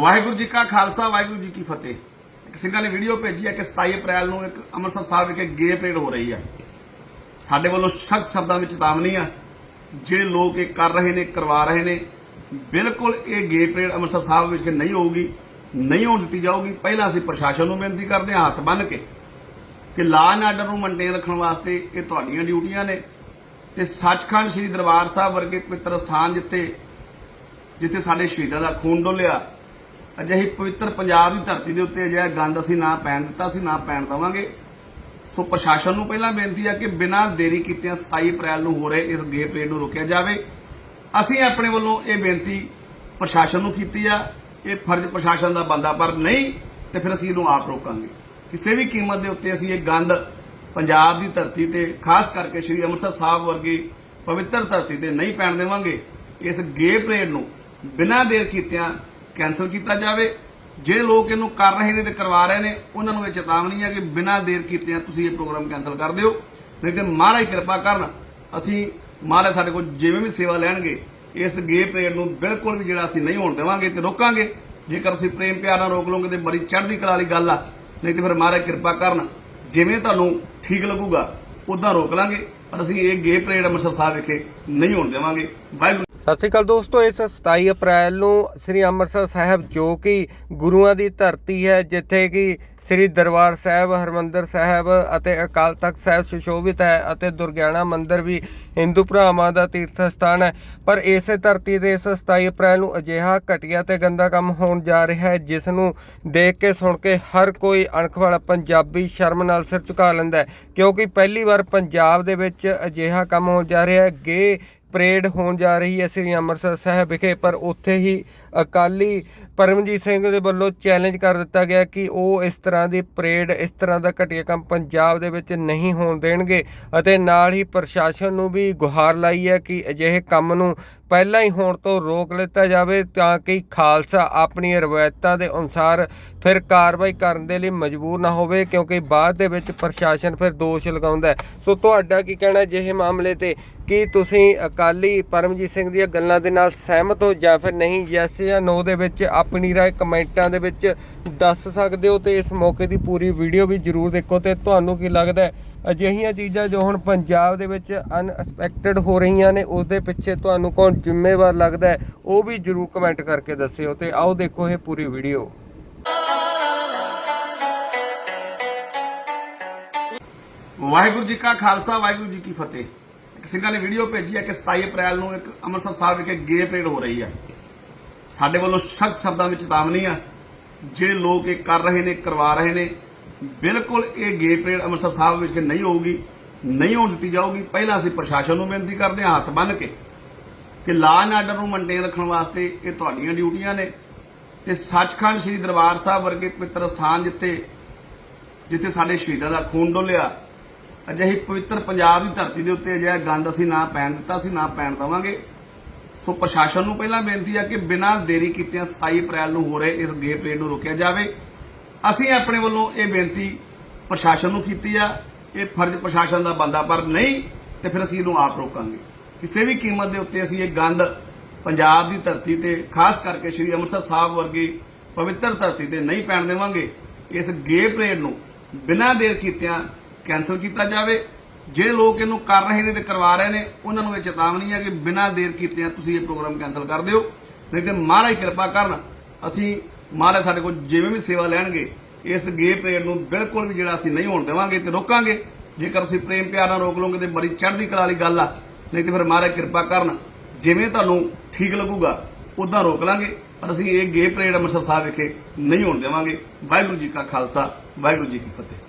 ਵਾਹਿਗੁਰੂ ਜੀ ਕਾ ਖਾਲਸਾ, ਵਾਹਿਗੁਰੂ ਜੀ ਕੀ ਫਤਿਹ। ਇੱਕ ਸਿੰਘਾਂ ਨੇ ਵੀਡੀਓ ਭੇਜੀ ਹੈ ਕਿ 27 ਅਪ੍ਰੈਲ ਨੂੰ ਇੱਕ ਅੰਮ੍ਰਿਤਸਰ ਸਾਹਿਬ ਵਿਖੇ ਗੇ ਪਰੇਡ ਹੋ ਰਹੀ ਹੈ। ਸਾਡੇ ਵੱਲੋਂ ਸਖਤ ਸ਼ਬਦਾਂ ਵਿੱਚ ਚੇਤਾਵਨੀ ਆ। ਜਿਹੜੇ ਲੋਕ ਇਹ ਕਰ ਰਹੇ ਨੇ, ਕਰਵਾ ਰਹੇ ਨੇ, ਬਿਲਕੁਲ ਇਹ ਗੇ ਪਰੇਡ ਅੰਮ੍ਰਿਤਸਰ ਸਾਹਿਬ ਵਿੱਚ ਨਹੀਂ ਹੋਊਗੀ, ਨਹੀਂ ਹੋਣ ਦਿੱਤੀ ਜਾਊਗੀ। ਪਹਿਲਾਂ ਅਸੀਂ ਪ੍ਰਸ਼ਾਸਨ ਨੂੰ ਬੇਨਤੀ ਕਰਦੇ ਹਾਂ, ਹੱਥ ਬੰਨ੍ਹ ਕੇ, ਕਿ ਲਾਅ ਐਂਡ ਆਰਡਰ ਨੂੰ ਮੇਨਟੇਨ ਰੱਖਣ ਵਾਸਤੇ ਇਹ ਤੁਹਾਡੀਆਂ ਡਿਊਟੀਆਂ ਨੇ। ਤੇ ਸੱਚਖੰਡ ਸ੍ਰੀ ਦਰਬਾਰ ਸਾਹਿਬ ਵਰਗੇ ਪਵਿੱਤਰ ਸਥਾਨ ਜਿੱਥੇ ਜਿੱਥੇ ਸਾਡੇ ਸ਼ਹੀਦਾਂ ਦਾ ਖੂਨ ਡੋਲਿਆ ਅਜਿਹੀ ਪਵਿੱਤਰ ਪੰਜਾਬ ਦੀ ਧਰਤੀ ਦੇ ਉੱਤੇ ਅਜਿਹਾ ਗੰਦ ਅਸੀਂ ਨਾ ਪੈਣ ਦਿੱਤਾ ਸੀ ਨਾ ਪੈਣ ਦਵਾਂਗੇ। ਸੋ ਪ੍ਰਸ਼ਾਸਨ ਨੂੰ ਪਹਿਲਾਂ ਬੇਨਤੀ ਹੈ ਕਿ ਬਿਨਾਂ ਦੇਰੀ ਕੀਤਿਆਂ 27 ਅਪ੍ਰੈਲ ਨੂੰ ਹੋ ਰਹੇ ਇਸ ਗੇ ਪਰੇਡ ਨੂੰ ਰੋਕਿਆ ਜਾਵੇ। ਅਸੀਂ ਆਪਣੇ ਵੱਲੋਂ ਇਹ ਬੇਨਤੀ ਪ੍ਰਸ਼ਾਸਨ ਨੂੰ ਕੀਤੀ ਆ। ਇਹ ਫਰਜ਼ ਪ੍ਰਸ਼ਾਸਨ ਦਾ ਬੰਦਾ ਪਰ ਨਹੀਂ, ਤੇ ਫਿਰ ਅਸੀਂ ਇਹਨੂੰ ਆਪ ਰੋਕਾਂਗੇ। ਕਿਸੇ ਵੀ ਕੀਮਤ ਦੇ ਉੱਤੇ ਅਸੀਂ ਇਹ ਗੰਦ ਪੰਜਾਬ ਦੀ ਧਰਤੀ ਤੇ, ਖਾਸ ਕਰਕੇ ਸ੍ਰੀ ਅੰਮ੍ਰਿਤਸਰ ਸਾਹਿਬ ਵਰਗੀ ਪਵਿੱਤਰ ਧਰਤੀ ਤੇ ਨਹੀਂ ਪੈਣ ਦੇਵਾਂਗੇ। ਇਸ ਗੇ ਪਰੇਡ ਨੂੰ ਬਿਨਾਂ ਦੇਰ ਕੀਤਿਆਂ ਕੈਨਸਲ ਕੀਤਾ ਜਾਵੇ। ਜਿਹੜੇ ਲੋਕ ਇਹਨੂੰ ਕਰ ਰਹੇ ਨੇ ਤੇ ਕਰਵਾ ਰਹੇ ਨੇ, ਉਹਨਾਂ ਨੂੰ ਇਹ ਚੇਤਾਵਨੀ ਹੈ ਕਿ ਬਿਨਾਂ ਦੇਰ ਕੀਤਿਆਂ ਤੁਸੀਂ ਇਹ ਪ੍ਰੋਗਰਾਮ ਕੈਨਸਲ ਕਰ ਦਿਓ। ਨਹੀਂ ਤੇ ਮਹਾਰਾਜ ਕਿਰਪਾ ਕਰਨ, ਅਸੀਂ ਮਹਾਰਾਜ ਸਾਡੇ ਕੋਲ ਜਿਵੇਂ ਵੀ ਸੇਵਾ ਲੈਣਗੇ, ਇਸ ਗੇ ਪਰੇਡ ਨੂੰ ਬਿਲਕੁਲ ਵੀ ਜਿਹੜਾ ਅਸੀਂ ਨਹੀਂ ਹੋਣ ਦੇਵਾਂਗੇ ਤੇ ਰੋਕਾਂਗੇ। ਜੇਕਰ ਤੁਸੀਂ ਪ੍ਰੇਮ ਪਿਆਰ ਨਾਲ ਰੋਕ ਲਓਗੇ ਤੇ ਬੜੀ ਚੜ੍ਹਦੀ ਕਲਾ ਵਾਲੀ ਗੱਲ ਆ। ਨਹੀਂ ਤੇ ਫਿਰ ਮਹਾਰਾਜ ਕਿਰਪਾ ਕਰਨ, ਜਿਵੇਂ ਤੁਹਾਨੂੰ ਠੀਕ ਲੱਗੂਗਾ ਉਦਾਂ ਰੋਕ ਲਾਂਗੇ। ਪਰ ਅਸੀਂ ਇਹ ਗੇ ਪਰੇਡ ਅੰਮ੍ਰਿਤਸਰ ਸਾਹਿਬ ਵਿਖੇ ਨਹੀਂ ਹੋਣ ਦੇਵਾਂਗੇ। ਵਾਹਿਗੁਰੂ ਸਤਿ ਸ਼੍ਰੀ ਅਕਾਲ ਦੋਸਤੋ, ਇਸ 27 ਅਪ੍ਰੈਲ ਨੂੰ ਸ੍ਰੀ ਅੰਮ੍ਰਿਤਸਰ ਸਾਹਿਬ, ਜੋ ਕਿ ਗੁਰੂਆਂ ਦੀ ਧਰਤੀ ਹੈ, ਜਿੱਥੇ ਕਿ ਸ੍ਰੀ ਦਰਬਾਰ ਸਾਹਿਬ, ਹਰਮੰਦਰ ਸਾਹਿਬ ਅਤੇ ਅਕਾਲ ਤਖਤ ਸਾਹਿਬ ਸੁਸ਼ੋਭਿਤ ਹੈ ਅਤੇ ਦੁਰਗਿਆਣਾ ਮੰਦਿਰ ਵੀ ਹਿੰਦੂ ਭਰਾਵਾਂ ਦਾ ਤੀਰਥ ਸਥਾਨ ਹੈ। ਪਰ ਇਸੇ ਧਰਤੀ ਤੇ ਇਸ 27 ਅਪ੍ਰੈਲ ਨੂੰ ਅਜਿਹਾ ਘਟੀਆ ਤੇ ਗੰਦਾ ਕੰਮ ਹੋਣ ਜਾ ਰਿਹਾ ਹੈ, ਜਿਸ ਨੂੰ ਦੇਖ ਕੇ, ਸੁਣ ਕੇ ਹਰ ਕੋਈ ਅਣਖ ਵਾਲਾ ਪੰਜਾਬੀ ਸ਼ਰਮ ਨਾਲ ਸਿਰ ਝੁਕਾ ਲੈਂਦਾ ਹੈ, ਕਿਉਂਕਿ ਪਹਿਲੀ ਵਾਰ ਪੰਜਾਬ ਦੇ ਵਿੱਚ ਅਜਿਹਾ ਕੰਮ ਹੋਣ ਜਾ ਰਿਹਾ ਹੈ। ਗੇ ਪਰੇਡ ਹੋਣ ਜਾ ਰਹੀ ਹੈ ਸ੍ਰੀ ਅੰਮ੍ਰਿਤਸਰ ਸਾਹਿਬ ਵਿਖੇ, ਪਰ ਉੱਥੇ ਹੀ ਅਕਾਲੀ ਪਰਮਜੀਤ ਸਿੰਘ ਦੇ ਵੱਲੋਂ ਚੈਲੰਜ ਕਰ ਦਿੱਤਾ ਗਿਆ ਕਿ ਉਹ ਇਸ ਤਰ੍ਹਾਂ ਦੀ ਪਰੇਡ, ਇਸ ਤਰ੍ਹਾਂ ਦਾ ਘਟੀਆ ਕੰਮ ਪੰਜਾਬ ਦੇ ਵਿੱਚ ਨਹੀਂ ਹੋਣ ਦੇਣਗੇ ਅਤੇ ਨਾਲ ਹੀ ਪ੍ਰਸ਼ਾਸਨ ਨੂੰ ਵੀ ਗੁਹਾਰ ਲਾਈ ਹੈ ਕਿ ਅਜਿਹੇ ਕੰਮ ਨੂੰ ਪਹਿਲਾਂ ਹੀ ਹੋਣ ਤੋਂ ਰੋਕ ਲਿੱਤਾ ਜਾਵੇ ਤਾਂ ਕਿ ਖਾਲਸਾ ਆਪਣੀਆਂ ਰਵਾਇਤਾਂ ਦੇ ਅਨੁਸਾਰ ਫਿਰ ਕਾਰਵਾਈ ਕਰਨ ਦੇ ਲਈ ਮਜਬੂਰ ਨਾ ਹੋਵੇ, ਕਿਉਂਕਿ ਬਾਅਦ ਦੇ ਵਿੱਚ ਪ੍ਰਸ਼ਾਸਨ ਫਿਰ ਦੋਸ਼ ਲਗਾਉਂਦਾ ਹੈ। ਸੋ ਤੁਹਾਡਾ ਕੀ ਕਹਿਣਾ ਅਜਿਹੇ ਮਾਮਲੇ ਤੇ? ਕੀ ਤੁਸੀਂ ਅਕਾਲੀ ਪਰਮਜੀਤ ਸਿੰਘ ਦੀਆਂ ਗੱਲਾਂ ਦੇ ਨਾਲ ਸਹਿਮਤ ਹੋ ਜਾਂ ਫਿਰ ਨਹੀਂ? ਯੈਸ ਜਾਂ ਨੋ ਦੇ ਵਿੱਚ ਆਪਣੀ ਰਾਏ ਕਮੈਂਟਾਂ ਦੇ ਵਿੱਚ ਦੱਸ ਸਕਦੇ ਹੋ ਤੇ ਇਸ ਮੌਕੇ ਦੀ ਪੂਰੀ ਵੀਡੀਓ ਵੀ ਜਰੂਰ ਦੇਖੋ ਤੇ ਤੁਹਾਨੂੰ ਕੀ ਲੱਗਦਾ ਅਜਿਹੀਆਂ ਚੀਜ਼ਾਂ ਜੋ ਹੁਣ ਪੰਜਾਬ ਦੇ ਵਿੱਚ ਅਨਐਕਸਪੈਕਟਡ ਹੋ ਰਹੀਆਂ ਨੇ ਉਸ ਦੇ ਪਿੱਛੇ ਤੁਹਾਨੂੰ ਕੌਣ ਜ਼ਿੰਮੇਵਾਰ ਲੱਗਦਾ ਹੈ, ਉਹ ਵੀ ਜਰੂਰ ਕਮੈਂਟ ਕਰਕੇ ਦੱਸਿਓ ਤੇ ਆਓ ਦੇਖੋ ਇਹ ਪੂਰੀ ਵੀਡੀਓ ਵਾਹਿਗੁਰੂ ਜੀ ਕਾ ਖਾਲਸਾ, ਵਾਹਿਗੁਰੂ ਜੀ ਕੀ ਫਤਿਹ। ਇੱਕ ਸਿੰਘਾਂ ਨੇ ਵੀਡੀਓ ਭੇਜੀ ਹੈ ਕਿ 27 ਅਪ੍ਰੈਲ ਨੂੰ ਇੱਕ ਅੰਮ੍ਰਿਤਸਰ ਸਾਹਿਬ ਵਿਖੇ ਗੇ ਪਰੇਡ ਹੋ ਰਹੀ ਹੈ। ਸਾਡੇ ਵੱਲੋਂ ਸਖਤ ਸ਼ਬਦਾਂ ਵਿੱਚ ਚੇਤਾਵਨੀ ਆ। ਜਿਹੜੇ ਲੋਕ ਇਹ ਕਰ ਰਹੇ ਨੇ, ਕਰਵਾ ਰਹੇ ਨੇ ਬਿਲਕੁਲ ਇਹ ਗੇ ਪਰੇਡ ਅੰਮ੍ਰਿਤਸਰ ਸਾਹਿਬ ਵਿੱਚ ਨਹੀਂ ਹੋਊਗੀ, ਨਹੀਂ ਹੋਣ ਦਿੱਤੀ ਜਾਊਗੀ। ਪਹਿਲਾਂ ਅਸੀਂ ਪ੍ਰਸ਼ਾਸਨ ਨੂੰ ਬੇਨਤੀ ਕਰਦੇ ਹਾਂ, ਹੱਥ ਬੰਨ੍ਹ ਕੇ, ਕਿ ਲਾਅ ਐਂਡ ਆਰਡਰ ਨੂੰ ਮੇਨਟੇਨ ਰੱਖਣ ਵਾਸਤੇ ਇਹ ਤੁਹਾਡੀਆਂ ਡਿਊਟੀਆਂ ਨੇ। ਤੇ ਸੱਚਖੰਡ ਸ੍ਰੀ ਦਰਬਾਰ ਸਾਹਿਬ ਵਰਗੇ ਪਵਿੱਤਰ ਸਥਾਨ ਜਿੱਥੇ ਜਿੱਥੇ ਸਾਡੇ ਸ਼ਹੀਦਾਂ ਦਾ ਖੂਨ ਡੋਲਿਆ, ਅਜਿਹੀ ਪਵਿੱਤਰ ਪੰਜਾਬ ਦੀ ਧਰਤੀ ਦੇ ਉੱਤੇ ਅਜਿਹਾ ਗੰਦ ਅਸੀਂ ਨਾ ਪੈਣ ਦਿੱਤਾ ਸੀ ਨਾ ਪੈਣ ਦਵਾਂਗੇ। ਸੋ ਪ੍ਰਸ਼ਾਸਨ ਨੂੰ ਪਹਿਲਾਂ ਬੇਨਤੀ ਹੈ ਕਿ ਬਿਨਾਂ ਦੇਰੀ ਕੀਤਿਆਂ 27 ਅਪ੍ਰੈਲ ਨੂੰ ਹੋ ਰਹੇ ਇਸ ਗੇ ਪਰੇਡ ਨੂੰ ਰੋਕਿਆ ਜਾਵੇ। ਅਸੀਂ ਆਪਣੇ ਵੱਲੋਂ ਇਹ ਬੇਨਤੀ ਪ੍ਰਸ਼ਾਸਨ ਨੂੰ ਕੀਤੀ ਆ, ਇਹ ਫਰਜ਼ ਪ੍ਰਸ਼ਾਸਨ ਦਾ ਬੰਦਾ ਪਰ ਨਹੀਂ, ਤੇ ਫਿਰ ਅਸੀਂ ਇਹਨੂੰ ਆਪ ਰੋਕਾਂਗੇ। ਕਿਸੇ ਵੀ ਕੀਮਤ ਦੇ ਉੱਤੇ ਅਸੀਂ ਇਹ ਗੰਦ ਪੰਜਾਬ ਦੀ ਧਰਤੀ ਤੇ, ਖਾਸ ਕਰਕੇ ਸ੍ਰੀ ਅੰਮ੍ਰਿਤਸਰ ਸਾਹਿਬ ਵਰਗੀ ਪਵਿੱਤਰ ਧਰਤੀ ਤੇ ਨਹੀਂ ਪੈਣ ਦੇਵਾਂਗੇ। ਇਸ ਗੇ ਪਰੇਡ ਨੂੰ ਬਿਨਾਂ ਦੇਰ ਕੀਤਿਆਂ ਕੈਨਸਲ ਕੀਤਾ ਜਾਵੇ। ਜਿਹੜੇ ਲੋਕ ਇਹਨੂੰ ਕਰ ਰਹੇ ਨੇ ਤੇ ਕਰਵਾ ਰਹੇ ਨੇ, ਉਹਨਾਂ ਨੂੰ ਇਹ ਚੇਤਾਵਨੀ ਹੈ ਕਿ ਬਿਨਾਂ ਦੇਰ ਕੀਤਿਆਂ ਤੁਸੀਂ ਇਹ ਪ੍ਰੋਗਰਾਮ ਕੈਨਸਲ ਕਰ ਦਿਓ। ਨਹੀਂ ਤੇ ਮਹਾਰਾਜ ਕਿਰਪਾ ਕਰਨ, ਅਸੀਂ ਮਹਾਰਾਜ ਸਾਡੇ ਕੋਲ ਜਿਵੇਂ ਵੀ ਸੇਵਾ ਲੈਣਗੇ, ਇਸ ਗੇ ਪਰੇਡ ਨੂੰ ਬਿਲਕੁਲ ਵੀ ਜਿਹੜਾ ਅਸੀਂ ਨਹੀਂ ਹੋਣ ਦੇਵਾਂਗੇ ਤੇ ਰੋਕਾਂਗੇ। ਜੇਕਰ ਤੁਸੀਂ ਪ੍ਰੇਮ ਪਿਆਰ ਨਾਲ ਰੋਕ ਲਓਗੇ ਤੇ ਬੜੀ ਚੜ੍ਹਦੀ ਕਲਾ ਵਾਲੀ ਗੱਲ ਆ। ਨਹੀਂ ਤੇ ਫਿਰ ਮਹਾਰਾਜ ਕਿਰਪਾ ਕਰਨ, ਜਿਵੇਂ ਤੁਹਾਨੂੰ ਠੀਕ ਲੱਗੂਗਾ ਉਦਾਂ ਰੋਕ ਲਾਂਗੇ। ਪਰ ਅਸੀਂ ਇਹ ਗੇ ਪਰੇਡ ਅੰਮ੍ਰਿਤਸਰ ਸਾਹਿਬ ਵਿਖੇ ਨਹੀਂ ਹੋਣ ਦੇਵਾਂਗੇ। ਵਾਹਿਗੁਰੂ ਜੀ ਕਾ ਖਾਲਸਾ, ਵਾਹਿਗੁਰੂ ਜੀ ਕੀ ਫਤਿਹ।